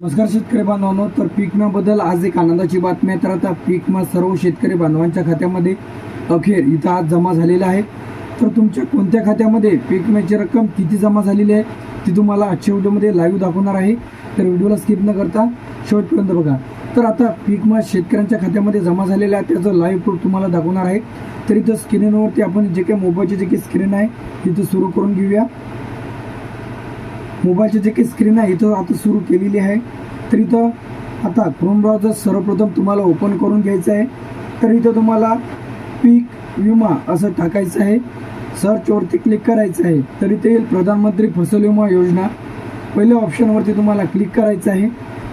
नमस्कार शेतकरी बांधवांनो तर पीकम्याबद्दल आज एक आनंदाची बातमी आहे. तर आता पीक सर्व शेतकरी बांधवांच्या खात्यामध्ये अखेर इथं आज जमा झालेला आहे. तर तुमच्या कोणत्या खात्यामध्ये पीक विम्याची रक्कम किती जमा झालेली आहे ती तुम्हाला आजच्या व्हिडिओमध्ये लाईव्ह दाखवणार आहे. तर व्हिडिओला स्किप न करता शेवटपर्यंत बघा. तर आता पीक विमा शेतकऱ्यांच्या खात्यामध्ये जमा झालेलं आहे त्याचं लाईव्ह प्रूफ तुम्हाला दाखवणार आहे. तर इथं स्क्रीनवरती आपण जे काही मोबाईलची जे काही स्क्रीन आहे तिथं सुरू करून घेऊया. मोबाईलची जे काही स्क्रीन आहे इथं आता सुरू केलेली आहे. तर इथं आता क्रोम ब्राउझर सर्वप्रथम तुम्हाला ओपन करून घ्यायचं आहे. तर इथं तुम्हाला पीक विमा असं टाकायचं आहे. सर्चवरती क्लिक करायचं आहे. तर इथे येईल प्रधानमंत्री फसल विमा योजना. पहिल्या ऑप्शनवरती तुम्हाला क्लिक करायचं आहे.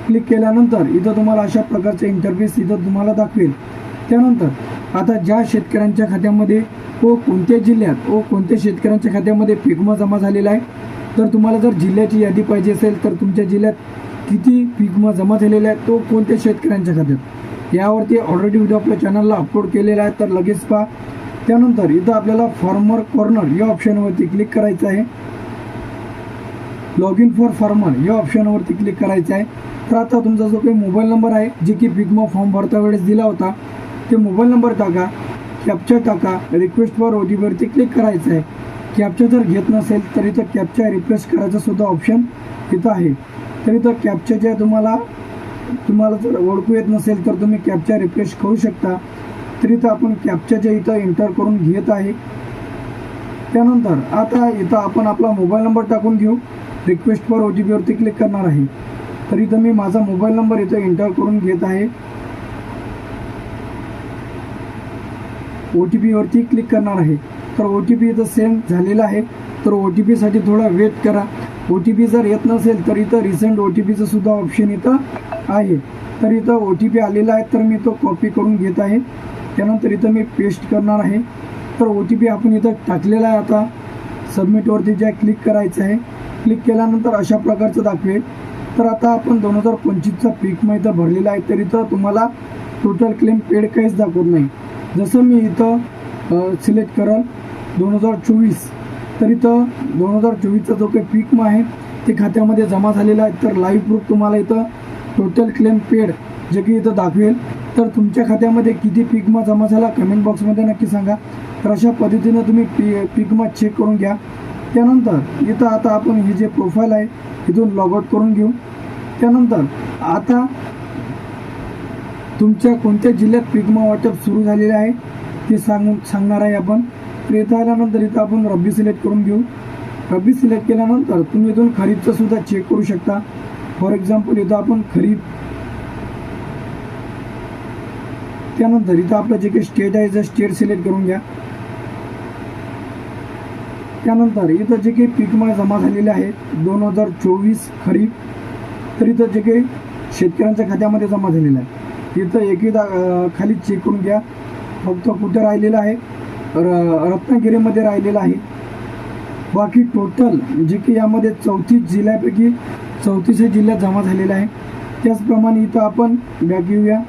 क्लिक केल्यानंतर इथं तुम्हाला अशा प्रकारचे इंटरफेस इथं तुम्हाला दाखवेल. त्यानंतर आता ज्या शेतकऱ्यांच्या खात्यामध्ये व कोणत्या जिल्ह्यात व कोणत्या शेतकऱ्यांच्या खात्यामध्ये पीक विमा जमा झालेला आहे तर तुम्हाला जर जिल्ह्याची यादी पाहिजे असेल तर तुमच्या जिल्ह्यात किती पीक विमा जमा झालेला आहे तो कोणत्या शेतकऱ्यांच्या खात्यात? यावरती ऑलरेडी व्हिडिओ आपल्या चॅनलला अपलोड केलेला आहे तर लगेच पहा. त्यानंतर इथं आपल्याला फॉर्मर कॉर्नर या ऑप्शनवरती क्लिक करायचं आहे. लॉग इन फॉर फार्मर या ऑप्शनवरती क्लिक करायचं आहे. तर आता तुमचा जो काही मोबाईल नंबर आहे जे की पिकमा फॉर्म भरता वेळेस दिला होता ते मोबाईल नंबर टाका कॅप्चर टाका रिक्वेस्ट फॉर ओ टी पीवरती क्लिक करायचं आहे. कॅप्चा जर घेत नसेल तर इथं कॅप्चा रिफ्रेश करायचं सुद्धा ऑप्शन इथं आहे. तर इथं कॅप्चाच्या तुम्हाला तुम्हाला जर ओळखू येत नसेल तर तुम्ही कॅप्चा रिप्लेस करू शकता. तर इथं आपण ज्या इथं एंटर करून घेत आहे त्यानंतर आता इथं आपण आपला मोबाईल नंबर टाकून घेऊ रिक्वेस्ट फॉर ओ टी पीवरती क्लिक करणार आहे. तर इथं मी माझा मोबाईल नंबर इथं एंटर करून घेत आहे. ओ टी पीवरती क्लिक करणार आहे. तर ओ टी पी इथं सेंड झालेला आहे. तर ओ टी पीसाठी थोडा वेट करा. ओ टी पी जर येत नसेल तर इथं रिसेंट ओ टी पीचं सुद्धा ऑप्शन इथं आहे. तर इथं ओ टी पी आलेला आहे तर मी तो कॉपी करून घेत आहे. त्यानंतर इथं मी पेस्ट करणार आहे. तर ओ टी पी आपण इथं टाकलेला आहे आता. सबमिटवरती ज्या क्लिक करायचं आहे क्लिक केल्यानंतर अशा प्रकारचं दाखवेल. तर आता आपण दोन हजार पंचवीसचा पीक मग इथं भरलेला आहे. तर इथं तुम्हाला टोटल क्लेम पेड काहीच दाखवत नाही. जसं मी इथं सिलेक्ट करल दोन हजार चोवीस तर इथं दोन हजार चोवीसचा जो काही पीक आहे ते खात्यामध्ये जमा झालेला आहे. तर लाईव्ह प्रूफ तुम्हाला इथं टोटल क्लेम पेड जे की इथं दाखवेल. तर तुमच्या खात्यामध्ये किती पिकमा जमा झाला कमेंट बॉक्समध्ये नक्की सांगा. तर अशा पद्धतीनं तुम्ही पी पिकमा चेक करून घ्या. त्यानंतर इथं आता आपण हे जे प्रोफाईल आहे इथून लॉगआउट करून घेऊ. त्यानंतर आता तुमच्या कोणत्या जिल्ह्यात पीक वाटप सुरू झालेले आहे ते सांगून सांगणार आहे आपण. तर इथं आल्यानंतर इथं आपण रब्बी सिलेक्ट करून घेऊ. रब्बी सिलेक्ट केल्यानंतर तुम्ही इथून खरीपचं सुद्धा चेक करू शकता. फॉर एक्झाम्पल इथं आपण खरीप त्यानंतर इथं आपलं जे काही स्टेट आहे जर स्टेट सिलेक्ट करून घ्या. त्यानंतर इथं जे काही पीक जमा झालेले आहेत दोन हजार चोवीस खरीप तर इथं जे काही शेतकऱ्यांच्या खात्यामध्ये जमा झालेलं आहे. इथं एकदा खाली चेक करून घ्या. फक्त कुठं राहिलेलं आहे? र रत्नागिरीमध्ये राहिलेलं आहे. बाकी टोटल जे की यामध्ये चौतीस जिल्ह्यापैकी चौतीस जिल्ह्यात जमा झालेला आहे. त्याचप्रमाणे इथं आपण बॅग घेऊया.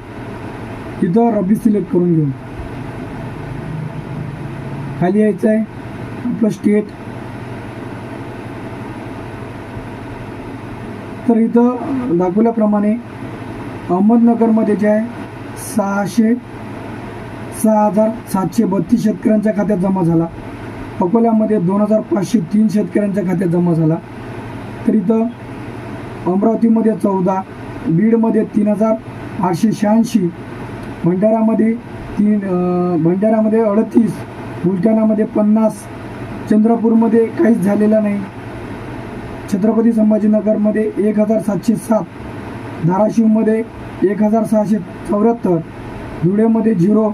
इथं रब्बी सिलेक्ट करून घेऊ. खाली यायचं आहे. आपलं स्टेट तर इथं दाखवल्याप्रमाणे अहमदनगरमध्ये जे आहे सहाशे सहा हजार सातशे बत्तीस शेतकऱ्यांच्या खात्यात जमा झाला. अकोल्यामध्ये दोन हजार पाचशे तीन शेतकऱ्यांच्या खात्यात जमा झाला. तर इथं अमरावतीमध्ये चौदा बीडमध्ये तीन हजार आठशे शहाऐंशी भंडारामध्ये तीन अं, भंडारामध्ये अडतीस बुलढाणामध्ये पन्नास चंद्रपूरमध्ये काहीच झालेलं नाही. छत्रपती संभाजीनगरमध्ये एक हजार सातशे सात धाराशिवमध्ये एक हजार सहाशे चौऱ्याहत्तर. धुळेमध्ये झिरो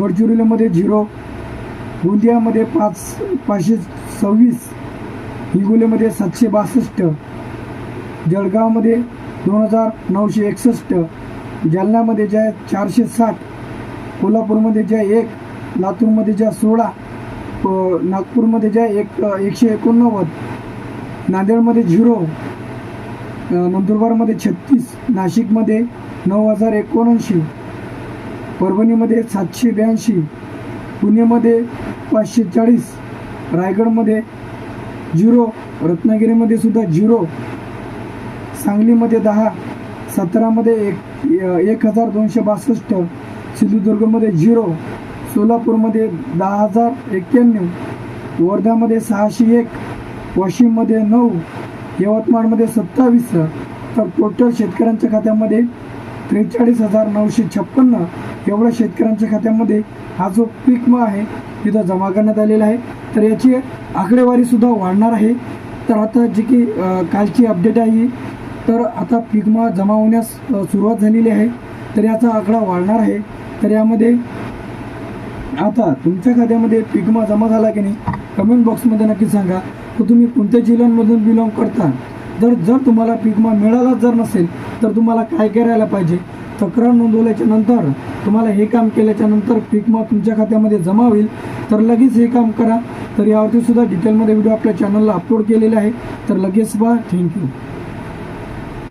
गडचिरोलीमध्ये झिरो गोंदियामध्ये पाच पाचशे सव्वीस हिंगोलीमध्ये सातशे बासष्ट जळगावमध्ये दोन हजार नऊशे एकसष्ट जालन्यामध्ये जे आहे चारशे साठ कोल्हापूरमध्ये जे आहे एक लातूरमध्ये ज्या सोळा नागपूरमध्ये ज्या एक एकशे एकोणनव्वद नांदेडमध्ये झिरो नंदुरबारमध्ये छत्तीस नाशिकमध्ये नऊ हजार एकोणऐंशी परभणीमध्ये सातशे ब्याऐंशी पुणेमध्ये पाचशे चाळीस रायगडमध्ये झिरो रत्नागिरीमध्ये सुद्धा झिरो सांगलीमध्ये दहा सतरामध्ये एक एक हजार दोनशे बासष्ट सिंधुदुर्गमध्ये झिरो सोलापूरमध्ये दहा हजार एक्क्याण्णव वर्ध्यामध्ये सहाशे एक वाशिममध्ये नऊ यवतमाळमध्ये सत्तावीस तर टोटल शेतकऱ्यांच्या खात्यामध्ये त्रेचाळीस हजार नऊशे छप्पन्न. एवढ्या शेतकऱ्यांच्या खात्यामध्ये हा जो पीक म आहे तिथं जमा करण्यात आलेला आहे. तर याची आकडेवारीसुद्धा वाढणार आहे. तर आता जी की कालची अपडेट आहे तर आता पिकमा जमा होण्यास सुरुवात झालेली आहे. तर याचा आकडा वाढणार आहे. तर यामध्ये आता तुमच्या खात्यामध्ये पिकमा जमा झाला की नाही कमेंट बॉक्समध्ये नक्की सांगा. तर तुम्ही कोणत्या जिल्ह्यांमधून बिलॉंग करता? जर जर तुम्हाला पिकमा मिळालाच मिळाला जर नसेल तर तुम्हाला काय करायला पाहिजे? तक्रार नोंदवल्याच्या नंतर तुम्हाला हे काम केल्याच्यानंतर पिकमा तुमच्या खात्यामध्ये जमा होईल. तर लगेच हे काम करा. तर यावरती सुद्धा डिटेलमध्ये व्हिडिओ आपल्या चॅनलला अपलोड केलेला आहे. तर लगेच पहा. थँक्यू